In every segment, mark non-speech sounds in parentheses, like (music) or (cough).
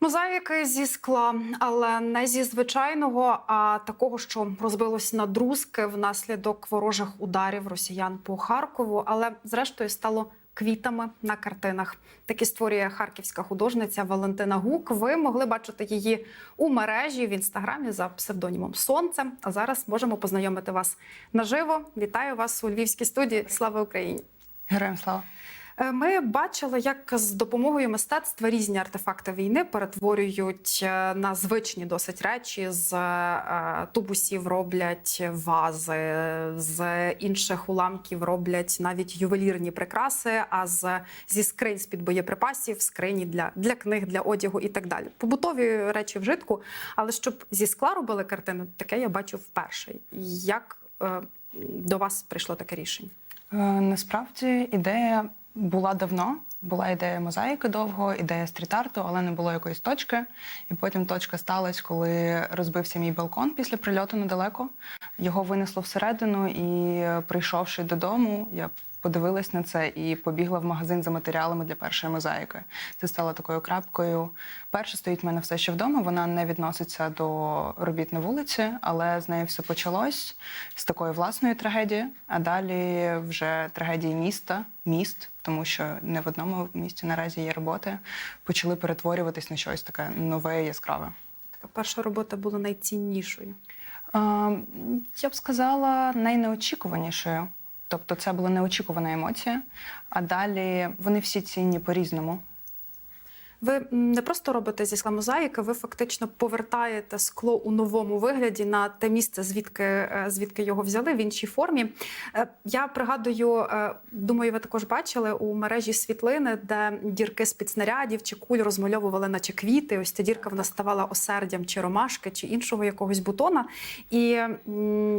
Мозаїки зі скла, але не зі звичайного, а такого, що розбилось на друзки внаслідок ворожих ударів росіян по Харкову, але зрештою стало квітами на картинах. Такі створює харківська художниця Валентина Гук. Ви могли бачити її у мережі в інстаграмі за псевдонімом Сонце. А зараз можемо познайомити вас наживо. Вітаю вас у львівській студії. Слава Україні! Героям слава. Е, Ми бачили, як з допомогою мистецтва різні артефакти війни перетворюють е, на звичні досить речі. З е, тубусів роблять вази, з інших уламків роблять навіть ювелірні прикраси. А з зі скринь з під боєприпасів, скрині для, для книг, для одягу і так далі. Побутові речі вжитку, але щоб зі скла робили картини, таке я бачу вперше. Як до вас прийшло таке рішення? Насправді ідея була давно. Була ідея мозаїки довго, ідея стріт-арту, але не було якоїсь точки. І потім точка сталася, коли розбився мій балкон після прильоту недалеко. Його винесло всередину, і е, прийшовши додому, я подивилась на це і побігла в магазин за матеріалами для першої мозаїки. Це стало такою крапкою. Перше стоїть в мене все ще вдома. Вона не відноситься до робіт на вулиці, але з нею все почалось з такої власної трагедії. А далі вже трагедії міста, міст, тому що не в одному місті наразі є роботи, почали перетворюватись на щось таке нове яскраве. Така перша робота була найціннішою. Е, Я б сказала найнеочікуванішою. Тобто це була неочікувана емоція, а далі вони всі цінні по-різному. Ви не просто робите зі скла мозаїки, ви фактично повертаєте скло у новому вигляді на те місце, звідки, е, звідки його взяли в іншій формі. Е, Я пригадую, е, думаю, ви також бачили у мережі світлини, де дірки з під снарядів чи куль розмальовували, наче квіти. Ось ця дірка вона ставала осердям чи ромашки, чи іншого якогось бутона. І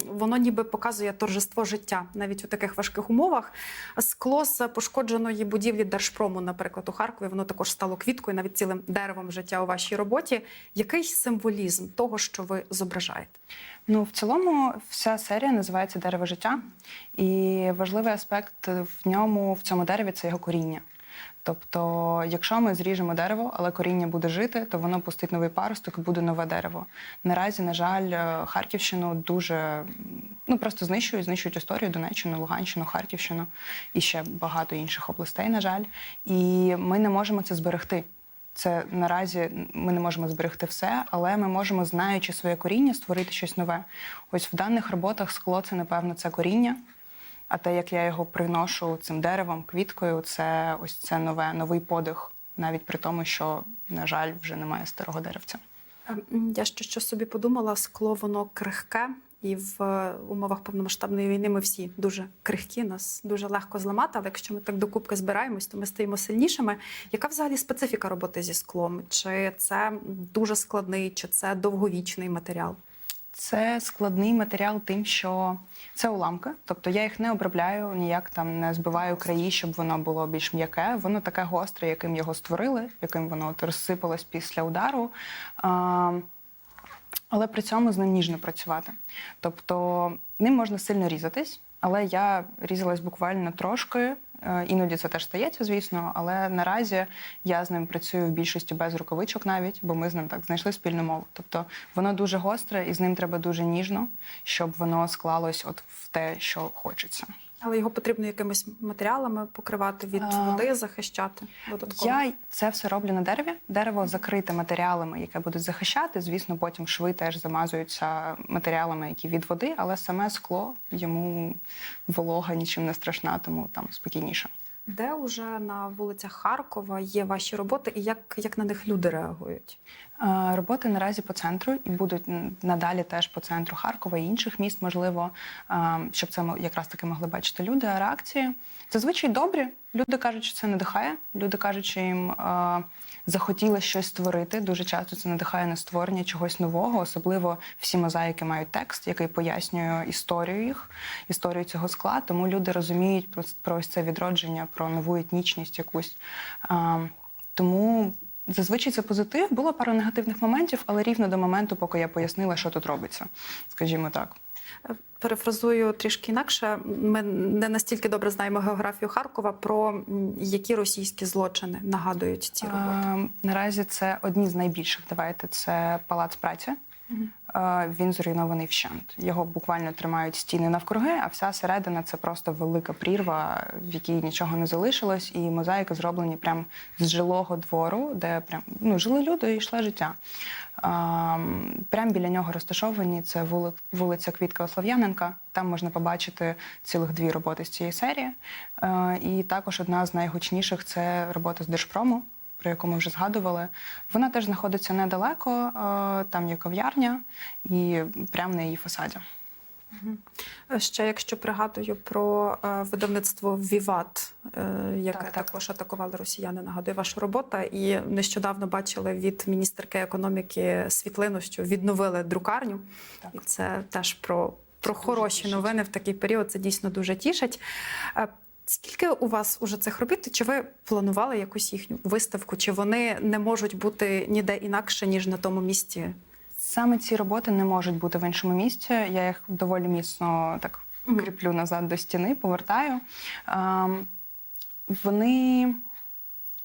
воно ніби показує торжество життя навіть у таких важких умовах. Скло з пошкодженої будівлі Держпрому, наприклад, у Харкові, воно також стало квіткою, навіть цілим деревом життя у вашій роботі. Який символізм того, що ви зображаєте? Ну, в цілому, вся серія називається Дерево життя, і важливий аспект в ньому, в цьому дереві це його коріння. Тобто, якщо ми зріжемо дерево, але коріння буде жити, то воно пустить новий паросток і буде нове дерево. Наразі, на жаль, Харківщину дуже ну просто знищують, знищують історію Донеччину, Луганщину, Харківщину і ще багато інших областей, на жаль. І ми не можемо це зберегти. Це наразі ми не можемо зберегти все, але ми можемо, знаючи своє коріння, створити щось нове. Ось в даних роботах скло це, напевно, це коріння. А те, як я його приношу цим деревом, квіткою, це ось це нове, новий подих, навіть при тому, що, на жаль, вже немає старого деревця. Я ще що собі подумала, скло воно крихке, і в е, умовах повномасштабної війни ми всі дуже крихкі, нас дуже легко зламати. Але якщо ми так докупки збираємось, то ми стаємо сильнішими. Яка взагалі специфіка роботи зі склом? Чи це дуже складний, чи це довговічний матеріал? Це складний матеріал тим, що це уламки, тобто я їх не обробляю, ніяк там не збиваю краї, щоб воно було більш м'яке. Воно таке гостре, яким його створили, яким воно от розсипалось після удару. Але при цьому з ним ніжно працювати. Тобто ним можна сильно різатись, але я різалась буквально трошки. Е, Іноді це теж стається, звісно, але наразі я з ним працюю в більшості без рукавичок навіть, бо ми з ним так знайшли спільну мову. Тобто воно дуже гостре, і з ним треба дуже ніжно, щоб воно склалось от в те, що хочеться. Але його потрібно якимись матеріалами покривати від А, води, захищати додатково. Я це все роблю на дереві. Дерево закрите матеріалами, яке будуть захищати. Звісно, потім шви теж замазуються матеріалами, які від води, але саме скло йому волога нічим не страшна, тому там спокійніше. Де уже на вулицях Харкова є ваші роботи, і як, як на них люди реагують? Е, Роботи наразі по центру і будуть надалі теж по центру Харкова і інших міст, можливо, е, щоб це якраз таки могли бачити люди. А реакції зазвичай добрі. Люди кажуть, що це надихає. Люди кажуть, що їм е, захотілося щось створити. Дуже часто це надихає на створення чогось нового. Особливо всі мозаїки мають текст, який пояснює історію їх, історію цього скла. Тому люди розуміють про, про ось це відродження, про нову етнічність якусь. Е, тому зазвичай це позитив. Було пару негативних моментів, але рівно до моменту, поки я пояснила, що тут робиться, скажімо так. Перефразую трішки інакше. Ми не настільки добре знаємо географію Харкова, про які російські злочини нагадують ці роботи. Е, Наразі це одні з найбільших. Давайте це палац праці. Е, Він зруйнований вщент. Його буквально тримають стіни навкруги, а вся середина це просто велика прірва, в якій нічого не залишилось, і мозаїки зроблені прямо з жилого двору, де прям ну жили люди і йшло життя. Прямо біля нього розташовані це вули- вулиця Квітка Ослав'яненка. Там можна побачити цілих дві роботи з цієї серії. Е, І також одна з найгучніших це робота з Держпрому, про яку ми вже згадували. Вона теж знаходиться недалеко, е, там є кав'ярня, і прямо на її фасаді. Ще якщо пригадую про е, видавництво Віват, е, яке Так, так. також атакували росіяни, нагадує ваша робота. І нещодавно бачили від міністерки економіки світлину, що відновили друкарню. Так. І це теж про, про хороші новини в такий період. Це дійсно дуже тішить. Скільки у вас уже цих робіт? Чи ви планували якусь їхню виставку? Чи вони не можуть бути ніде інакше, ніж на тому місці? Саме ці роботи не можуть бути в іншому місці. Я їх доволі міцно так кріплю назад до стіни, повертаю. Ем, Вони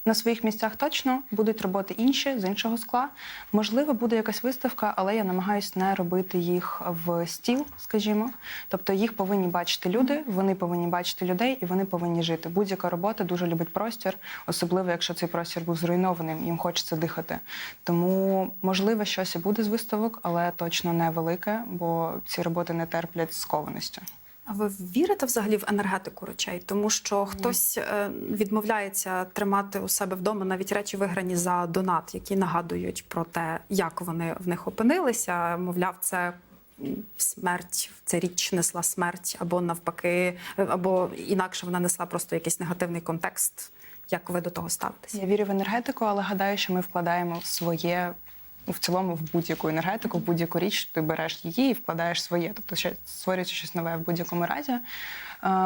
на своїх місцях точно будуть роботи інші з іншого скла. Можливо, буде якась виставка, але я намагаюся не робити їх в стіл, скажімо. Тобто їх повинні бачити люди, вони повинні бачити людей і вони повинні жити. Будь-яка робота дуже любить простір, особливо якщо цей простір був зруйнованим, їм хочеться дихати. Тому можливо щось і буде з виставок, але точно не велике, бо ці роботи не терплять скованості. А ви вірите взагалі в енергетику речей? Тому що хтось е, відмовляється тримати у себе вдома навіть речі виграні за донат, які нагадують про те, як вони в них опинилися. Мовляв, це смерть, ця річ несла смерть, або навпаки, або інакше вона несла просто якийсь негативний контекст. Як ви до того ставитеся? Я вірю в енергетику, але гадаю, що ми вкладаємо в своє в цілому в будь-яку енергетику, в будь-яку річ ти береш її і вкладаєш своє, тобто ще створюється щось нове в будь-якому разі. Е,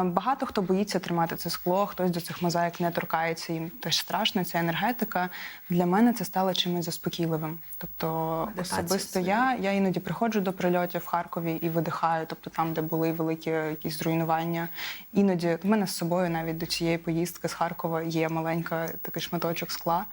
Багато хто боїться тримати це скло, хтось до цих мозаїк не торкається, їм теж страшно. Ця енергетика для мене це стало чимось заспокійливим. Тобто, Медитація особисто своя. я, я іноді приходжу до прильотів в Харкові і видихаю, тобто там, де були великі якісь зруйнування. Іноді в мене з собою навіть до цієї поїздки з Харкова є маленька такий шматочок скла.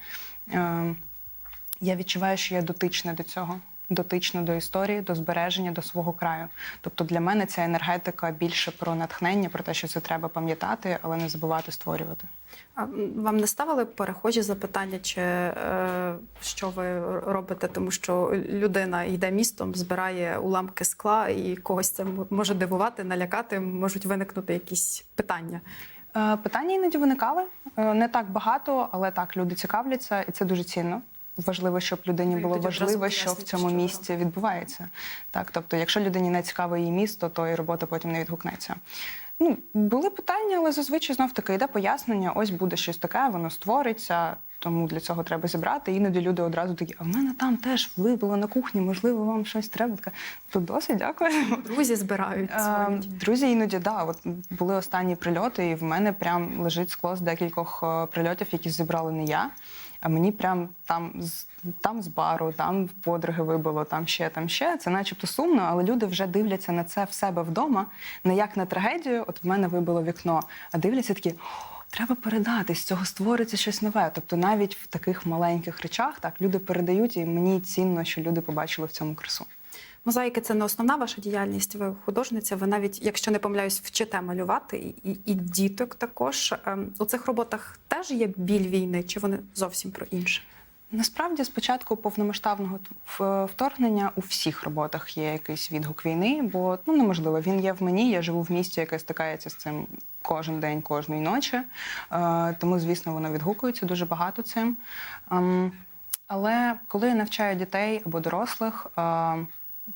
Я відчуваю, що я дотична до цього, дотична до історії, до збереження, до свого краю. Тобто для мене ця енергетика більше про натхнення, про те, що це треба пам'ятати, але не забувати створювати. А, Вам не ставили перехожі запитання, чи е, що ви робите, тому що людина йде містом, збирає уламки скла, і когось це може дивувати, налякати, можуть виникнути якісь питання. Е, Питання іноді виникали е, не так багато, але так люди цікавляться, і це дуже цінно. Важливо, щоб людині Ну, було важливо, що в цьому місці відбувається. Так, тобто, якщо людині не цікаве її місто, то і робота потім не відгукнеться. Ну, були питання, але зазвичай знов таки йде пояснення: ось буде щось таке, воно створиться. Тому для цього треба зібрати. Іноді люди одразу такі, а в мене там теж вибило на кухні, можливо, вам щось треба. Така, то досить дякую. Друзі збирають Е, свої. Друзі, іноді да, от були останні прильоти, і в мене прям лежить скло з декількох е, прильотів, які зібрали не я. А мені прям там з там з бару, там подруги вибило, там ще, там ще. Це начебто сумно, але люди вже дивляться на це в себе вдома, не як на трагедію. От в мене вибило вікно, а дивляться такі. Треба передати, з цього створиться щось нове. Тобто навіть в таких маленьких речах так люди передають, і мені цінно, що люди побачили в цьому красу. Мозаїки це не основна ваша діяльність. Ви художниця. Ви навіть, якщо не помиляюсь, вчите малювати і, і, діток також. Ем, У цих роботах теж є біль війни, чи вони зовсім про інше? Насправді, з початку повномасштабного вторгнення у всіх роботах є якийсь відгук війни, бо ну неможливо. Він є в мені. Я живу в місті, яке стикається з цим кожен день, кожної ночі. Е, тому, звісно, воно відгукується дуже багато цим. Ем, але коли я навчаю дітей або дорослих, е,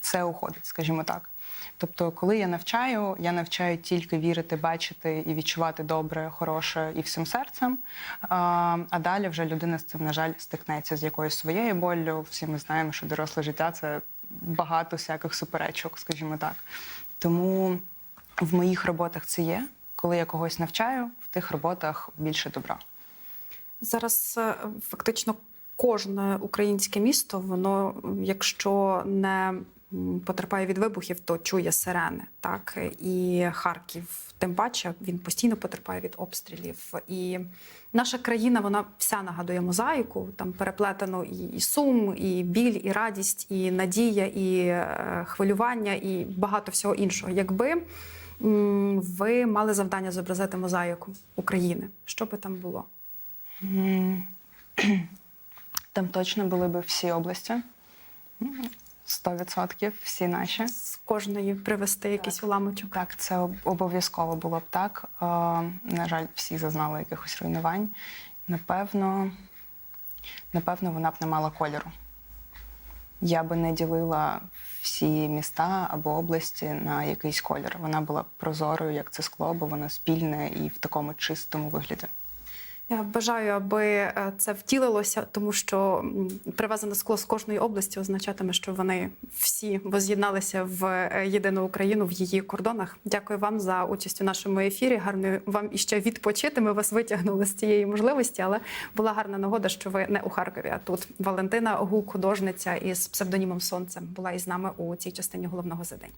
це уходить, скажімо так. Тобто, коли я навчаю, я навчаю тільки вірити, бачити і відчувати добре, хороше і всім серцем. А, далі вже людина з цим, на жаль, стикнеться з якоюсь своєю боллю. Всі ми знаємо, що доросле життя це багато всяких суперечок, скажімо так. Тому в моїх роботах це є. Коли я когось навчаю, в тих роботах більше добра. Зараз е, фактично кожне українське місто, воно, якщо не потерпає від вибухів, то чує сирени. Так і Харків, тим паче, він постійно потерпає від обстрілів. І наша країна, вона вся нагадує мозаїку. Там переплетено і, і сум, і біль, і радість, і надія, і е, хвилювання, і багато всього іншого. Якби ви мали завдання зобразити мозаїку України, що би там було? (clears throat) Там точно були б всі області. М, 100% всі наші. З кожної привести якийсь уламочок. Так, це обов'язково було б так. Е, на жаль, всі зазнали якихось руйнувань. Напевно, напевно, вона б не мала кольору. Я би не ділила всі міста або області на якийсь колір. Вона була прозорою, як це скло, бо воно спільне і в такому чистому вигляді. Я бажаю, аби е, це втілилося, тому що привезене скло з кожної області означатиме, що вони всі воз'єдналися в е, єдину Україну в її кордонах. Дякую вам за участь у нашому ефірі. Гарно вам іще відпочити. Ми вас витягнули з цієї можливості, але була гарна нагода, що ви не у Харкові, а тут Валентина Гук, художниця із псевдонімом Сонце, була із нами у цій частині головного за день.